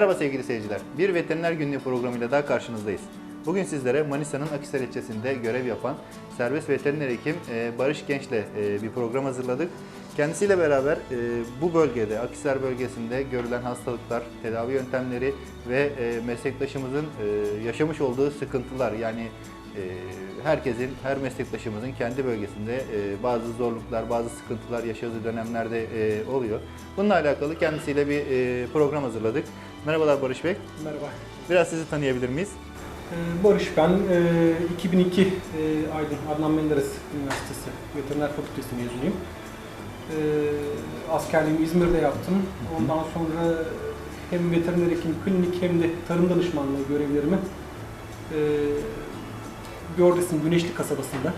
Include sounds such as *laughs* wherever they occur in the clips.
Merhaba sevgili seyirciler. Bir veteriner günlüğü programıyla daha karşınızdayız. Bugün sizlere Manisa'nın Akhisar ilçesinde görev yapan serbest veteriner hekim e, Barış Genç'le e, bir program hazırladık. Kendisiyle beraber e, bu bölgede, Akhisar bölgesinde görülen hastalıklar, tedavi yöntemleri ve meslektaşımızın yaşamış olduğu sıkıntılar yani herkesin, her meslektaşımızın kendi bölgesinde bazı zorluklar, bazı sıkıntılar yaşadığı dönemlerde oluyor. Bununla alakalı kendisiyle bir program hazırladık. Merhabalar Barış Bey. Merhaba. Biraz sizi tanıyabilir miyiz? Ee, Barış ben. Ee, 2002 e, Aydın Adnan Menderes Üniversitesi Veteriner Fakültesi mezunuyum. Ee, Askerliğimi İzmir'de yaptım. Ondan sonra hem veteriner hekim, klinik hem de tarım danışmanlığı görevlerimi e, Gördes'in Güneşli kasabasında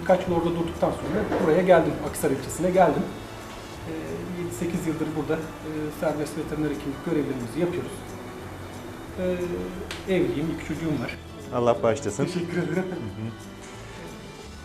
birkaç yıl orada durduktan sonra buraya geldim. Akhisar ilçesine geldim. Ee, 7-8 yıldır burada e, serbest veteriner hekimlik görevlerimizi yapıyoruz. Ee, evliyim, iki çocuğum var. Allah bağışlasın. Teşekkür ederim.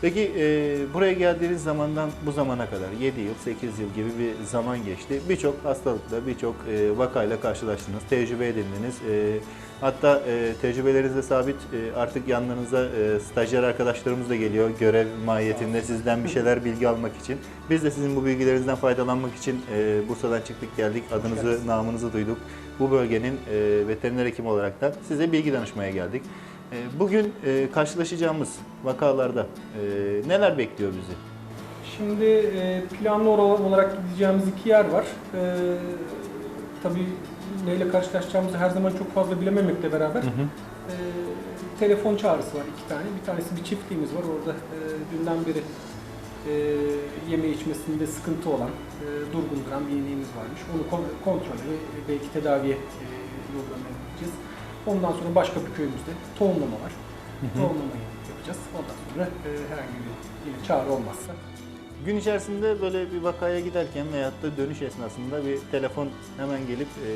Peki e, buraya geldiğiniz zamandan bu zamana kadar 7 yıl, 8 yıl gibi bir zaman geçti. Birçok hastalıkla, birçok e, vakayla karşılaştınız, tecrübe edindiniz. E, hatta e, tecrübelerinizde sabit e, artık yanlarınıza e, stajyer arkadaşlarımız da geliyor görev mahiyetinde sizden bir şeyler bilgi almak için. Biz de sizin bu bilgilerinizden faydalanmak için e, Bursa'dan çıktık geldik, adınızı, namınızı duyduk. Bu bölgenin e, veteriner hekimi olarak da size bilgi danışmaya geldik. E, Bugün e, karşılaşacağımız vakalarda e, neler bekliyor bizi? Şimdi e, planlı olarak gideceğimiz iki yer var. Tabii neyle karşılaşacağımızı her zaman çok fazla bilememekle beraber e, telefon çağrısı var iki tane. Bir tanesi bir çiftliğimiz var. Orada dünden beri e, yeme içmesinde sıkıntı olan, e, durgun duran bir ineğimiz varmış. Onu kon- kontrol ve belki tedaviye e, yollamaya gideceğiz. Ondan sonra başka bir köyümüzde tohumlama var. Tohumlamayı yapacağız. Ondan sonra e, herhangi bir yine çağrı olmazsa Gün içerisinde böyle bir vakaya giderken veyahut da dönüş esnasında bir telefon hemen gelip e,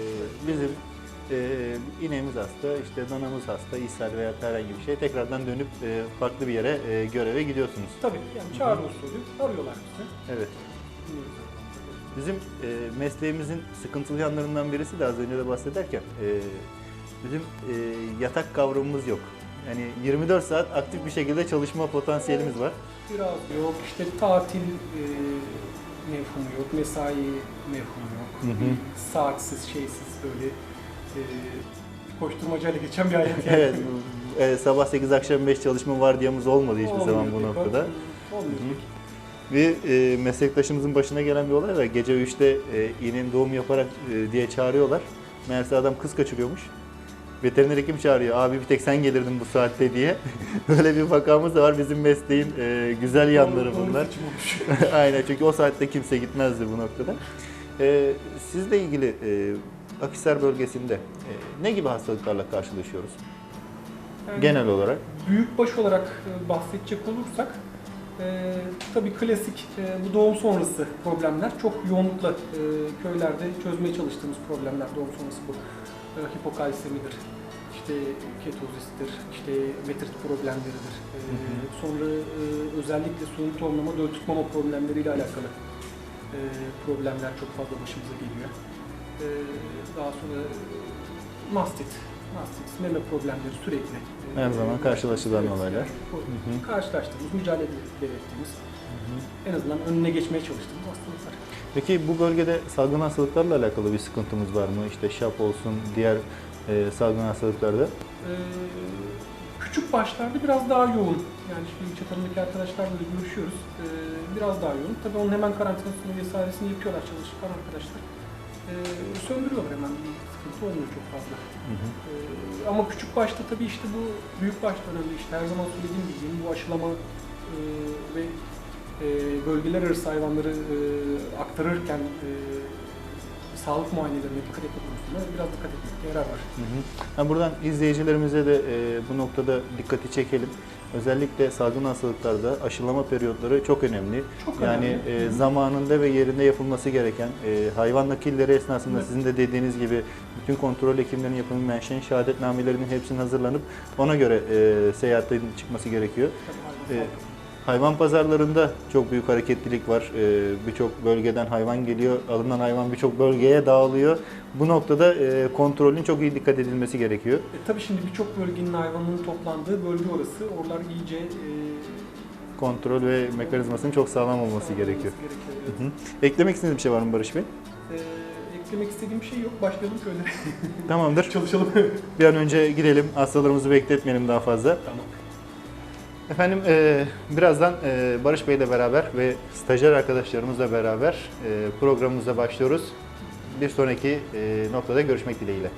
bizim e, ineğimiz hasta, işte danamız hasta, ishal veya herhangi bir şey tekrardan dönüp e, farklı bir yere e, göreve gidiyorsunuz. Tabii yani çağrı usulü arıyorlar bizi. Evet. Bizim e, mesleğimizin sıkıntılı yanlarından birisi de az önce de bahsederken e, bizim e, yatak kavramımız yok. Yani 24 saat aktif bir şekilde çalışma potansiyelimiz var. Biraz yok, işte tatil e, mefhumu yok, mesai mefhumu yok. Hı hı. Saatsiz, şeysiz böyle e, koşturmacayla geçen bir hayat yani. evet. e, sabah 8 akşam 5 çalışma vardiyamız olmadı hiçbir Olmuyor zaman bu noktada. Olmuyor Hı hı. pek. Bir e, meslektaşımızın başına gelen bir olay var. Gece 3'te e, iğnenin doğum yaparak e, diye çağırıyorlar. Meğerse adam kız kaçırıyormuş. Veteriner hekim çağırıyor. Abi bir tek sen gelirdin bu saatte diye. *laughs* Böyle bir vakamız da var. Bizim mesleğin e, güzel yanları bunlar. *laughs* Aynen çünkü o saatte kimse gitmezdi bu noktada. E, sizle ilgili e, Akhisar bölgesinde e, ne gibi hastalıklarla karşılaşıyoruz? Yani Genel olarak. Büyükbaş olarak e, bahsedecek olursak e, tabii klasik e, bu doğum sonrası problemler çok yoğunlukla e, köylerde çözmeye çalıştığımız problemler doğum sonrası bu e, hipokalsemidir, işte ketozistir, işte metrit problemleridir. E, Hı hı. sonra e, özellikle suni tohumlama, döl tutmama problemleriyle alakalı e, problemler çok fazla başımıza geliyor. E, daha sonra e, mastit, mastit, meme problemleri sürekli e, Her zaman karşılaşılan Evet, olaylar. yani. Karşılaştığımız, mücadele ettiğimiz, en azından önüne geçmeye çalıştığımız hastalıklar. Peki bu bölgede salgın hastalıklarla alakalı bir sıkıntımız var mı? İşte şap olsun, diğer e, salgın hastalıklarda. Ee, küçük başlarda biraz daha yoğun. Yani şimdi ilçe tarımdaki arkadaşlarla da görüşüyoruz. Ee, biraz daha yoğun. Tabii onun hemen karantinasını vesairesini yapıyorlar çalışkan arkadaşlar. Ee, söndürüyorlar hemen bir sıkıntı olmuyor çok fazla. Ee, ama küçük başta tabii işte bu büyük başta önemli işte her zaman söylediğim gibi bu aşılama e, ve e, bölgeler arası hayvanları e, aktarırken e, sağlık muayenelerine dikkat etmek konusunda biraz dikkat etmekte yarar var. Hı hı. Ha, buradan izleyicilerimize de e, bu noktada dikkati çekelim. Özellikle salgın hastalıklarda aşılama periyotları çok önemli. Çok yani önemli. e, zamanında ve yerinde yapılması gereken e, hayvan nakilleri esnasında Evet. sizin de dediğiniz gibi bütün kontrol hekimlerinin yapılmış menşen şehadetnamelerinin hepsinin hazırlanıp ona göre e, seyahatin çıkması gerekiyor. Tabii E. Hayvan pazarlarında çok büyük hareketlilik var. Ee, birçok bölgeden hayvan geliyor. Alınan hayvan birçok bölgeye dağılıyor. Bu noktada e, kontrolün çok iyi dikkat edilmesi gerekiyor. E, tabii şimdi birçok bölgenin hayvanının toplandığı bölge orası. Oralar iyice e, Kontrol ve mekanizmasının çok sağlam olması gerekiyor. gerekiyor, Hı evet. hı. Eklemek istediğiniz bir şey var mı Barış Bey? E, eklemek istediğim bir şey yok. Başlayalım şöyle. Tamamdır. *laughs* Çalışalım. Bir an önce gidelim. Hastalarımızı bekletmeyelim daha fazla. tamam. Efendim e, birazdan e, Barış Bey ile beraber ve stajyer arkadaşlarımızla beraber e, programımıza başlıyoruz. Bir sonraki e, noktada görüşmek dileğiyle.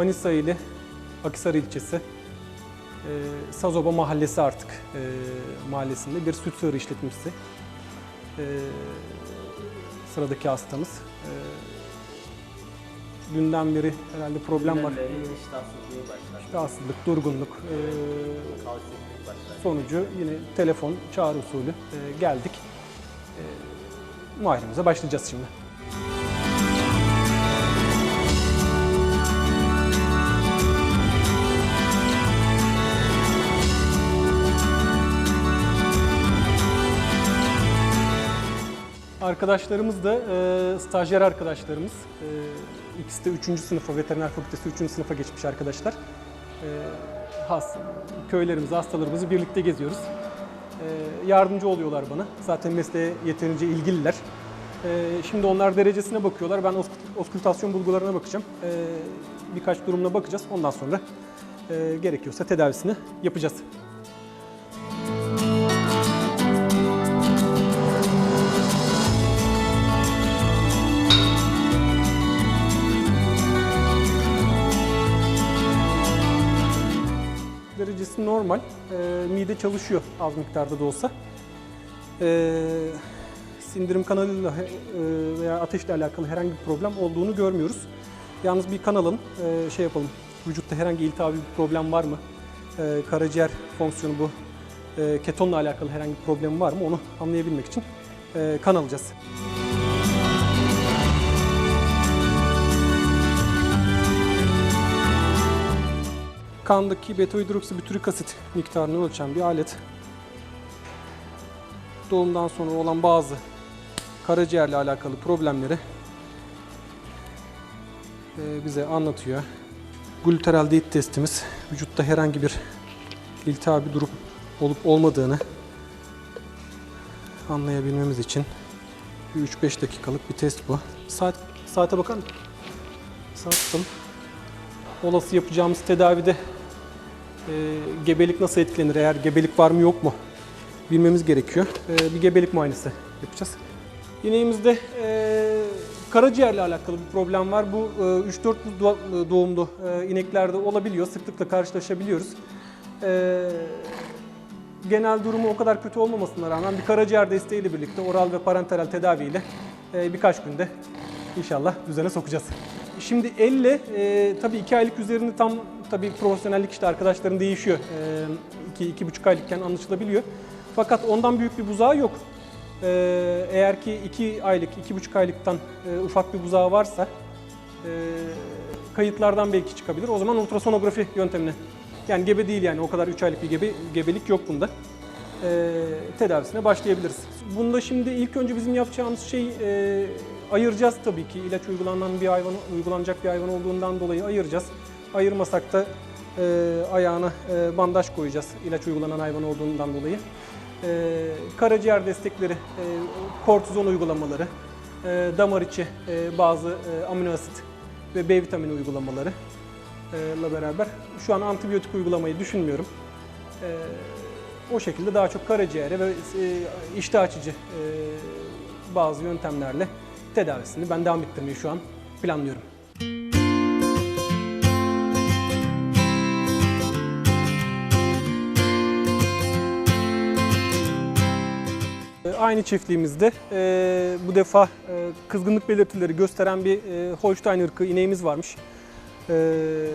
Manisa ili Akisar ilçesi. ee, Sazoba Mahallesi artık ee, mahallesinde bir süt sığırı işletmesi. Ee, Sıradaki hastamız. Ee, Dünden beri herhalde problem var. Günden beri iştahsızlığı başladı. Rahatsızlık, durgunluk. başladı. Sonucu yine telefon, çağrı usulü ee, geldik. Ee, Muayenemize başlayacağız şimdi. Arkadaşlarımız da e, stajyer arkadaşlarımız. E, ikisi de 3. sınıfa, veteriner fakültesi 3. sınıfa geçmiş arkadaşlar. E, has, köylerimizi, hastalarımızı birlikte geziyoruz. E, yardımcı oluyorlar bana. Zaten mesleğe yeterince ilgililer. E, şimdi onlar derecesine bakıyorlar. Ben osk- oskültasyon bulgularına bakacağım. E, birkaç durumuna bakacağız. Ondan sonra e, gerekiyorsa tedavisini yapacağız. Normal. Ee, mide çalışıyor az miktarda da olsa. Ee, sindirim kanalıyla e, veya ateşle alakalı herhangi bir problem olduğunu görmüyoruz. Yalnız bir kanalın e, şey yapalım, vücutta herhangi iltihabi bir problem var mı? Ee, karaciğer fonksiyonu bu e, ketonla alakalı herhangi bir problem var mı? Onu anlayabilmek için e, kan alacağız. Kandaki beta hidroksibütürik asit miktarını ölçen bir alet. Doğumdan sonra olan bazı karaciğerle alakalı problemleri e, bize anlatıyor. Gluteral diyet testimiz vücutta herhangi bir iltihabi durup olup olmadığını anlayabilmemiz için bir 3-5 dakikalık bir test bu. Saat saate bakar mısın? Saat tutalım. Olası yapacağımız tedavide e, gebelik nasıl etkilenir? Eğer gebelik var mı yok mu? Bilmemiz gerekiyor. E, bir gebelik muayenesi yapacağız. İneğimizde e, karaciğerle alakalı bir problem var. Bu e, 3-4 do- doğumlu e, ineklerde olabiliyor. Sıklıkla karşılaşabiliyoruz. E, genel durumu o kadar kötü olmamasına rağmen bir karaciğer desteğiyle birlikte oral ve parenteral tedaviyle e, birkaç günde inşallah düzene sokacağız. Şimdi elle e, tabii iki aylık üzerinde tam tabii profesyonellik işte arkadaşların değişiyor. E, iki, iki buçuk aylıkken anlaşılabiliyor. Fakat ondan büyük bir buzağı yok. E, eğer ki iki aylık, iki buçuk aylıktan e, ufak bir buzağı varsa e, kayıtlardan belki çıkabilir. O zaman ultrasonografi yöntemine yani gebe değil yani o kadar 3 aylık bir gebe, gebelik yok bunda. E, tedavisine başlayabiliriz. Bunda şimdi ilk önce bizim yapacağımız şey e, ayıracağız tabii ki ilaç uygulanan bir hayvan uygulanacak bir hayvan olduğundan dolayı ayıracağız. Ayırmasak da e, ayağına e, bandaj koyacağız ilaç uygulanan hayvan olduğundan dolayı. E, karaciğer destekleri, e, kortizon uygulamaları, e, damar içi e, bazı e, amino asit ve B vitamini uygulamaları ile beraber şu an antibiyotik uygulamayı düşünmüyorum. E, o şekilde daha çok karaciğere ve e, iştah açıcı e, bazı yöntemlerle tedavisini ben devam ettirmeyi şu an planlıyorum. Aynı çiftliğimizde e, bu defa e, kızgınlık belirtileri gösteren bir e, Holstein ırkı ineğimiz varmış. Ee,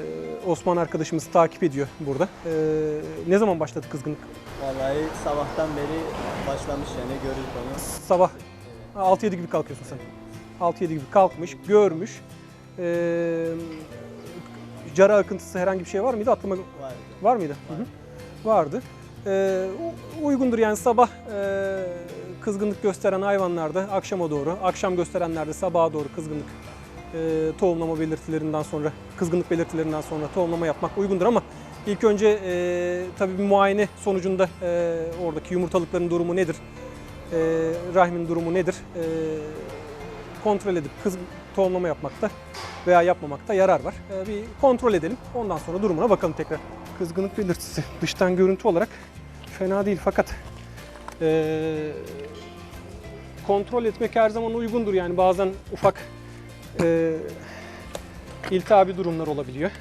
Osman arkadaşımız takip ediyor burada. Ee, ne zaman başladı kızgınlık? Vallahi sabahtan beri başlamış yani görür konu. Sabah 6-7 gibi kalkıyorsun sen. 6-7 gibi kalkmış, görmüş. Ee, cara akıntısı herhangi bir şey var mıydı? Aklıma Var. var mıydı? Hı hı. Vardı. U- uygundur yani sabah e, kızgınlık gösteren hayvanlarda akşama doğru, akşam gösterenlerde sabaha doğru kızgınlık e, tohumlama belirtilerinden sonra, kızgınlık belirtilerinden sonra tohumlama yapmak uygundur ama ilk önce e, tabii bir muayene sonucunda e, oradaki yumurtalıkların durumu nedir, e, rahmin durumu nedir e, kontrol edip kız tohumlama yapmakta veya yapmamakta yarar var. E, bir kontrol edelim. Ondan sonra durumuna bakalım tekrar. Kızgınlık belirtisi dıştan görüntü olarak fena değil fakat e, kontrol etmek her zaman uygundur. Yani bazen ufak e, iltihabi durumlar olabiliyor.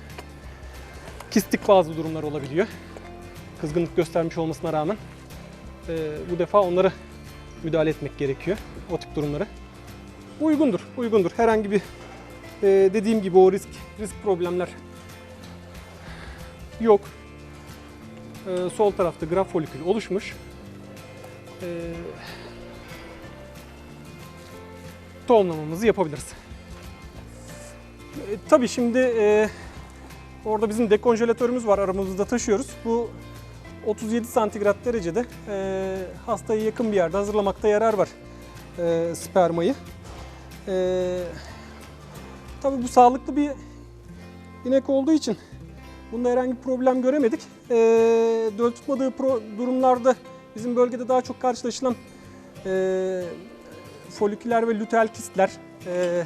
Kistik bazı durumlar olabiliyor. Kızgınlık göstermiş olmasına rağmen e, bu defa onlara müdahale etmek gerekiyor. O tip durumlara. Uygundur, uygundur. Herhangi bir e, dediğim gibi o risk risk problemler yok. E, sol tarafta graf folikül oluşmuş. E, tohumlamamızı yapabiliriz. E, tabii şimdi e, orada bizim dekonjelatörümüz var aramızda taşıyoruz. Bu 37 santigrat derecede e, hastaya yakın bir yerde hazırlamakta yarar var e, spermayı. E, tabii bu sağlıklı bir inek olduğu için bunda herhangi bir problem göremedik. E, döl tutmadığı pro- durumlarda bizim bölgede daha çok karşılaşılan e, foliküler ve luteal kistler e,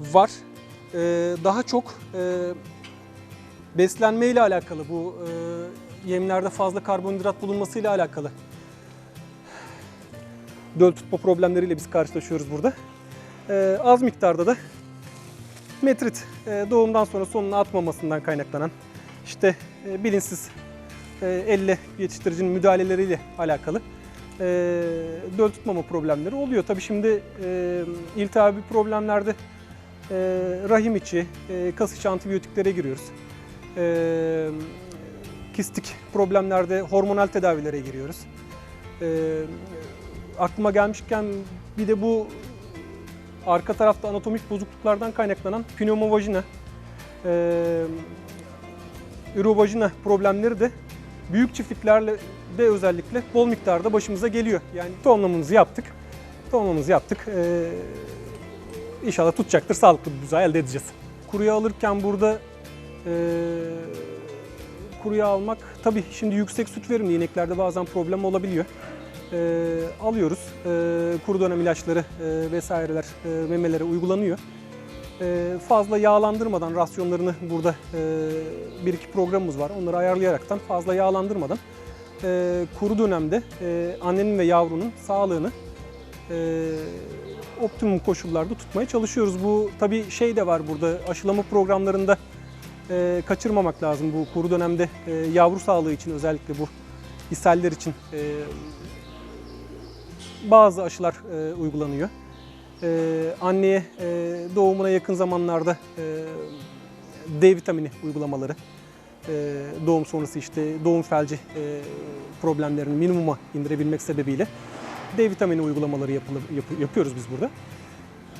var. E, daha çok e, beslenme ile alakalı bu e, yemlerde fazla karbonhidrat bulunmasıyla alakalı döl tutma problemleriyle biz karşılaşıyoruz burada. E, az miktarda da metrit e, doğumdan sonra sonuna atmamasından kaynaklanan işte e, bilinçsiz elle yetiştiricinin müdahaleleriyle alakalı e, döl tutmama problemleri oluyor. Tabii şimdi e, iltihabi problemlerde e, rahim içi, e, kas içi antibiyotiklere giriyoruz. E, kistik problemlerde hormonal tedavilere giriyoruz. E, aklıma gelmişken bir de bu arka tarafta anatomik bozukluklardan kaynaklanan pneumovajina, e, üruvajina problemleri de büyük çiftliklerle de özellikle bol miktarda başımıza geliyor. Yani tohumlamamızı yaptık. Tohumlamamızı yaptık. E, inşallah tutacaktır. Sağlıklı bir buzağı elde edeceğiz. Kuruya alırken burada e, kuruya almak tabii şimdi yüksek süt verimli ineklerde bazen problem olabiliyor. E, alıyoruz. E, kuru dönem ilaçları e, vesaireler e, memelere uygulanıyor. E, fazla yağlandırmadan rasyonlarını burada e, bir iki programımız var. Onları ayarlayaraktan fazla yağlandırmadan e, kuru dönemde e, annenin ve yavrunun sağlığını optimum koşullarda tutmaya çalışıyoruz. Bu tabii şey de var burada aşılama programlarında kaçırmamak lazım. Bu kuru dönemde e, yavru sağlığı için özellikle bu ishaller için bazı aşılar uygulanıyor. E, anneye e, doğumuna yakın zamanlarda e, D vitamini uygulamaları, e, doğum sonrası işte doğum felci e, problemlerini minimuma indirebilmek sebebiyle D vitamini uygulamaları yapılı, yap- yapıyoruz biz burada.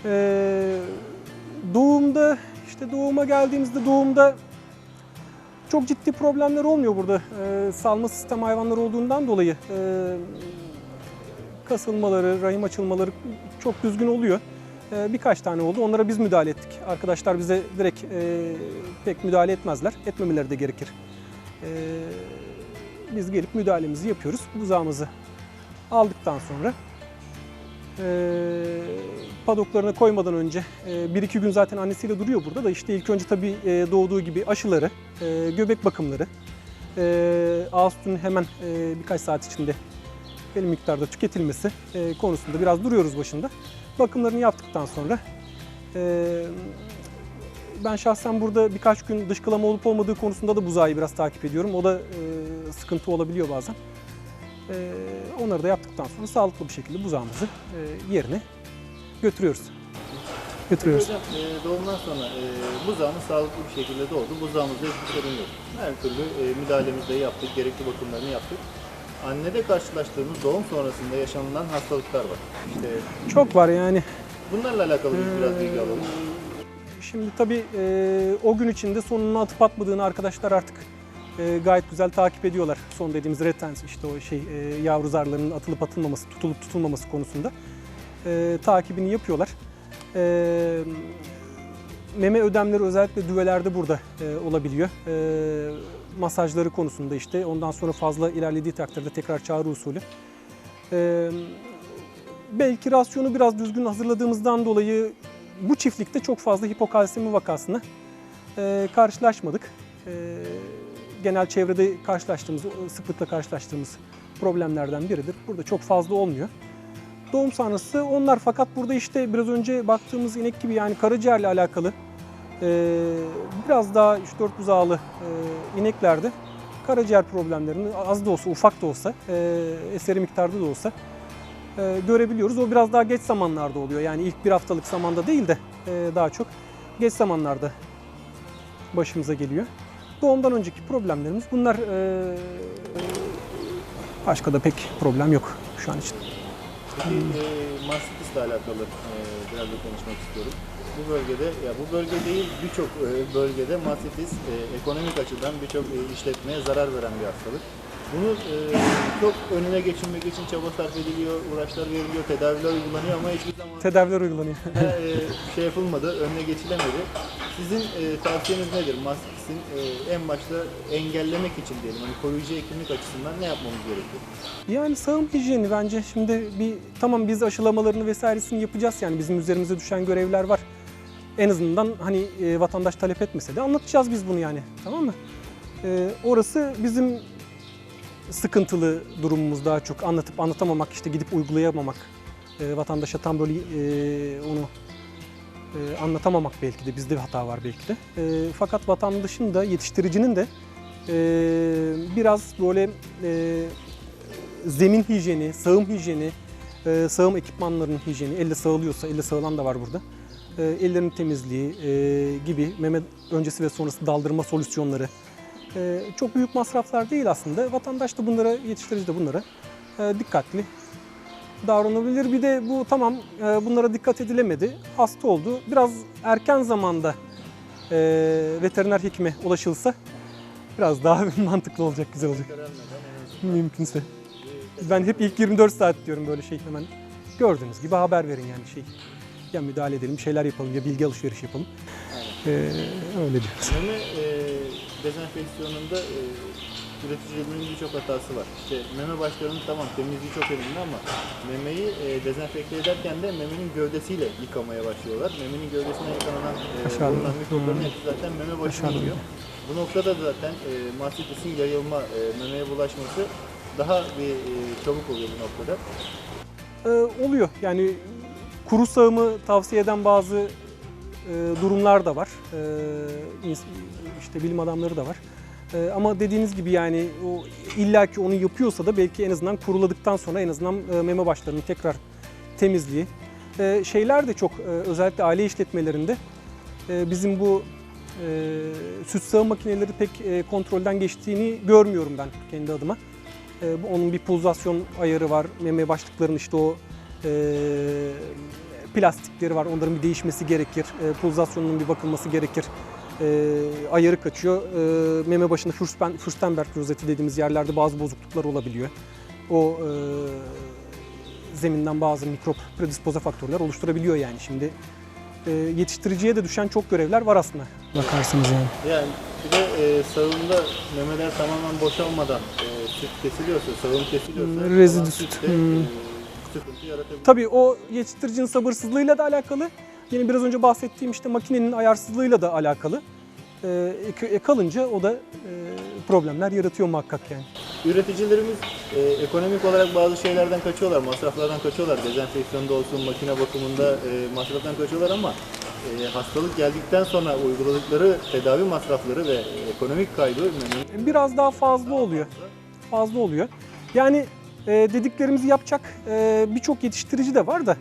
E, doğumda işte doğuma geldiğimizde doğumda çok ciddi problemler olmuyor burada. E, salma sistem hayvanlar olduğundan dolayı e, kasılmaları, rahim açılmaları çok düzgün oluyor. E, birkaç tane oldu. Onlara biz müdahale ettik. Arkadaşlar bize direkt e, pek müdahale etmezler. Etmemeleri de gerekir. E, biz gelip müdahalemizi yapıyoruz. Buzağımızı aldıktan sonra e, padoklarına koymadan önce e, bir iki gün zaten annesiyle duruyor burada da işte ilk önce tabii doğduğu gibi aşıları, göbek bakımları, sütünün hemen birkaç saat içinde belli miktarda tüketilmesi e, konusunda biraz duruyoruz başında. Bakımlarını yaptıktan sonra e, ben şahsen burada birkaç gün dışkılama olup olmadığı konusunda da buzağı biraz takip ediyorum. O da e, sıkıntı olabiliyor bazen. E, onları da yaptıktan sonra sağlıklı bir şekilde buzağımızı e, yerine götürüyoruz. götürüyoruz. Hocam e, doğumdan sonra e, buzağımız sağlıklı bir şekilde doğdu. Buzağımızda hiçbir sorun yok. Her türlü e, müdahalemizi de yaptık, gerekli bakımlarını yaptık. Annede karşılaştığımız doğum sonrasında yaşanılan hastalıklar var. İşte Çok var yani. bunlarla alakalı biz biraz bilgi alalım. Şimdi tabii e, o gün içinde sonunu atıp atmadığını arkadaşlar artık e, gayet güzel takip ediyorlar. Son dediğimiz retens işte o şey e, yavru zarlarının atılıp atılmaması, tutulup tutulmaması konusunda e, takibini yapıyorlar. E, meme ödemleri özellikle düvelerde burada e, olabiliyor. E, masajları konusunda işte ondan sonra fazla ilerlediği takdirde tekrar çağrı usulü. E, belki rasyonu biraz düzgün hazırladığımızdan dolayı bu çiftlikte çok fazla hipokalsemi vakasına e, karşılaşmadık. E, genel çevrede karşılaştığımız, sıklıkla karşılaştığımız problemlerden biridir. Burada çok fazla olmuyor. Doğum sonrası onlar fakat burada işte biraz önce baktığımız inek gibi yani karaciğerle alakalı e, biraz daha 3-4 buzağlı e, ineklerde karaciğer problemlerini az da olsa ufak da olsa e, eseri miktarda da olsa e, görebiliyoruz. O biraz daha geç zamanlarda oluyor. Yani ilk bir haftalık zamanda değil de daha çok geç zamanlarda başımıza geliyor. Doğumdan önceki problemlerimiz bunlar. başka da pek problem yok şu an için. Peki e, mastitisle alakalı e, biraz da konuşmak istiyorum. Bu bölgede, ya bu bölge değil birçok e, bölgede mastitis e, ekonomik açıdan birçok e, işletmeye zarar veren bir hastalık. Bunu e, çok önüne geçinmek için çaba sarf ediliyor, uğraşlar veriliyor, tedaviler uygulanıyor ama hiçbir zaman Tedaviler uygulanıyor. *laughs* e, şey yapılmadı, önüne geçilemedi. Sizin e, tavsiyeniz nedir? Mastitis'in e, en başta engellemek için diyelim, hani koruyucu hekimlik açısından ne yapmamız gerekiyor? Yani sağım hijyeni bence şimdi bir tamam biz aşılamalarını vesairesini yapacağız yani bizim üzerimize düşen görevler var. En azından hani e, vatandaş talep etmese de anlatacağız biz bunu yani tamam mı? E, orası bizim sıkıntılı durumumuz daha çok anlatıp anlatamamak işte gidip uygulayamamak e, vatandaşa tam böyle e, onu e, anlatamamak belki de bizde bir hata var belki de. E, fakat vatandaşın da yetiştiricinin de e, biraz böyle e, zemin hijyeni, sağım hijyeni, e, sağım ekipmanlarının hijyeni, elle sağılıyorsa, elle sağılan da var burada. E, ellerin temizliği gibi meme öncesi ve sonrası daldırma solüsyonları. E, çok büyük masraflar değil aslında. Vatandaş da bunlara, yetiştirici de bunlara e, dikkatli davranabilir. Bir de bu tamam e, bunlara dikkat edilemedi. Hasta oldu. Biraz erken zamanda e, veteriner hekime ulaşılsa biraz daha *laughs* mantıklı olacak, güzel olacak. Mümkünse. Ben hep ilk 24 saat diyorum böyle şey hemen. Gördüğünüz gibi haber verin yani şey. Ya müdahale edelim, şeyler yapalım ya bilgi alışveriş yapalım. Ee, öyle diyoruz. Meme e, dezenfeksiyonunda e, üreticilerin birçok hatası var. İşte meme başlarının tamam temizliği çok önemli ama memeyi e, dezenfekte ederken de memenin gövdesiyle yıkamaya başlıyorlar. Memenin gövdesine yakalanan e, bulunan mikropların Hmm. hepsi zaten meme başına iniyor. Bu noktada da zaten e, mastitisin yayılma, e, memeye bulaşması daha bir e, çabuk oluyor bu noktada. Ee, oluyor yani kuru sağımı tavsiye eden bazı e, durumlar da var. İns- işte bilim adamları da var. Ee, ama dediğiniz gibi yani o illaki onu yapıyorsa da belki en azından kuruladıktan sonra en azından e, meme başlarının tekrar temizliği. Ee, şeyler de çok e, özellikle aile işletmelerinde e, bizim bu e, süt sağım makineleri pek e, kontrolden geçtiğini görmüyorum ben kendi adıma. E, onun bir pulsasyon ayarı var. Meme başlıklarının işte o e, plastikleri var. Onların bir değişmesi gerekir. E, pulsasyonunun bir bakılması gerekir. E, ayarı kaçıyor. E, meme başında Fürsten, Fürstenberg rozeti dediğimiz yerlerde bazı bozukluklar olabiliyor. O e, zeminden bazı mikrop predispoze faktörler oluşturabiliyor yani. Şimdi e, yetiştiriciye de düşen çok görevler var aslında. Bakarsınız yani. Yani bir de e, sağımda memeler tamamen boşalmadan e, süt kesiliyorsa, sağım kesiliyorsa rezidü süt. süt de, Hmm. Sıkıntı yaratabilir. Tabii o yetiştiricinin sabırsızlığıyla da alakalı. Yine biraz önce bahsettiğim işte makinenin ayarsızlığıyla da alakalı. E, e, kalınca o da e, problemler yaratıyor muhakkak yani. Üreticilerimiz e, ekonomik olarak bazı şeylerden kaçıyorlar, masraflardan kaçıyorlar. Dezenfeksiyonda olsun, makine bakımında e, masraftan kaçıyorlar ama e, hastalık geldikten sonra uyguladıkları tedavi masrafları ve ekonomik kaybı Biraz daha fazla oluyor. Fazla oluyor. Yani e, dediklerimizi yapacak e, birçok yetiştirici de var da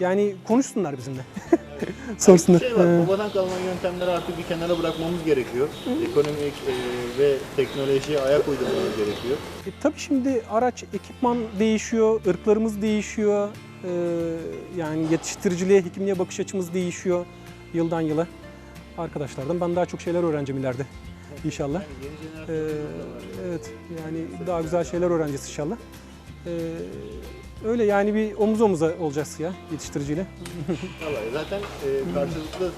yani konuşsunlar bizimle. *laughs* sorsunlar. Şey var, Ee, babadan kalma yöntemleri artık bir kenara bırakmamız gerekiyor. Ekonomik e, ve teknolojiye ayak uydurmamız gerekiyor. E, tabii şimdi araç, ekipman değişiyor, ırklarımız değişiyor. Ee, yani yetiştiriciliğe, hekimliğe bakış açımız değişiyor yıldan yıla. Arkadaşlardan ben daha çok şeyler öğreneceğim ileride inşallah. Yani yeni Ee, evet yani daha güzel şeyler öğreneceğiz inşallah. Ee, öyle yani bir omuz omuza olacağız ya yetiştiriciyle. *laughs* Vallahi zaten e, karşılıklı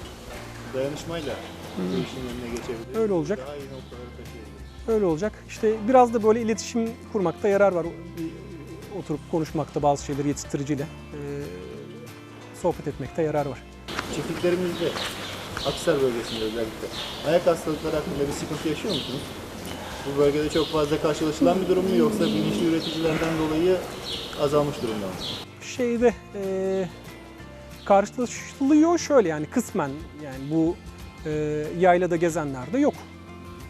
dayanışmayla bu işin önüne geçebiliriz. Öyle olacak. Daha iyi noktalara taşıyabiliriz. Öyle olacak. İşte biraz da böyle iletişim kurmakta yarar var. Oturup konuşmakta bazı şeyleri yetiştiriciyle. Ee, sohbet etmekte yarar var. Çiftliklerimizde, Aksar bölgesinde özellikle ayak hastalıkları hakkında bir sıkıntı yaşıyor musunuz? Bu bölgede çok fazla karşılaşılan bir durum mu yoksa bilinçli üreticilerden dolayı azalmış durumda mı? Şeyde e, karşılaşılıyor şöyle yani kısmen yani bu e, yaylada gezenlerde yok.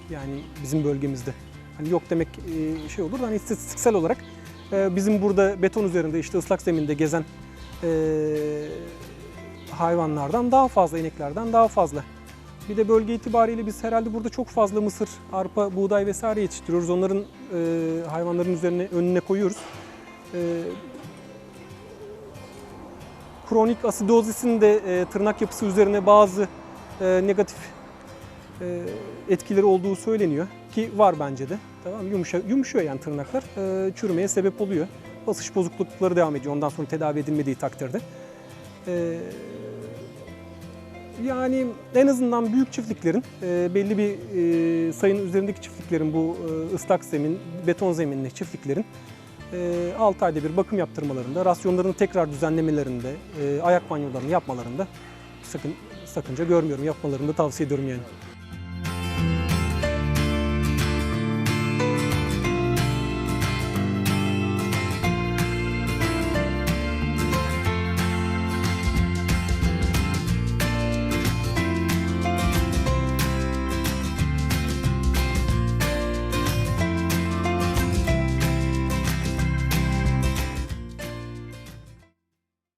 Yani bizim bölgemizde. Hani yok demek e, şey olur hani istatistiksel olarak e, bizim burada beton üzerinde işte ıslak zeminde gezen e, hayvanlardan daha fazla, ineklerden daha fazla. Bir de bölge itibariyle biz herhalde burada çok fazla mısır, arpa, buğday vesaire yetiştiriyoruz. Onların e, hayvanların üzerine önüne koyuyoruz. E, kronik asidozis'in de e, tırnak yapısı üzerine bazı e, negatif e, etkileri olduğu söyleniyor ki var bence de. Tamam yumuşa, yumuşuyor yani tırnaklar. E, çürümeye sebep oluyor. Basış bozuklukları devam ediyor ondan sonra tedavi edilmediği takdirde. E, yani en azından büyük çiftliklerin e, belli bir e, sayının üzerindeki çiftliklerin bu e, ıslak zemin, beton zeminli çiftliklerin 6 ayda bir bakım yaptırmalarında, rasyonlarını tekrar düzenlemelerinde, e, ayak banyolarını yapmalarında sakın sakınca görmüyorum. Yapmalarını da tavsiye ediyorum yani.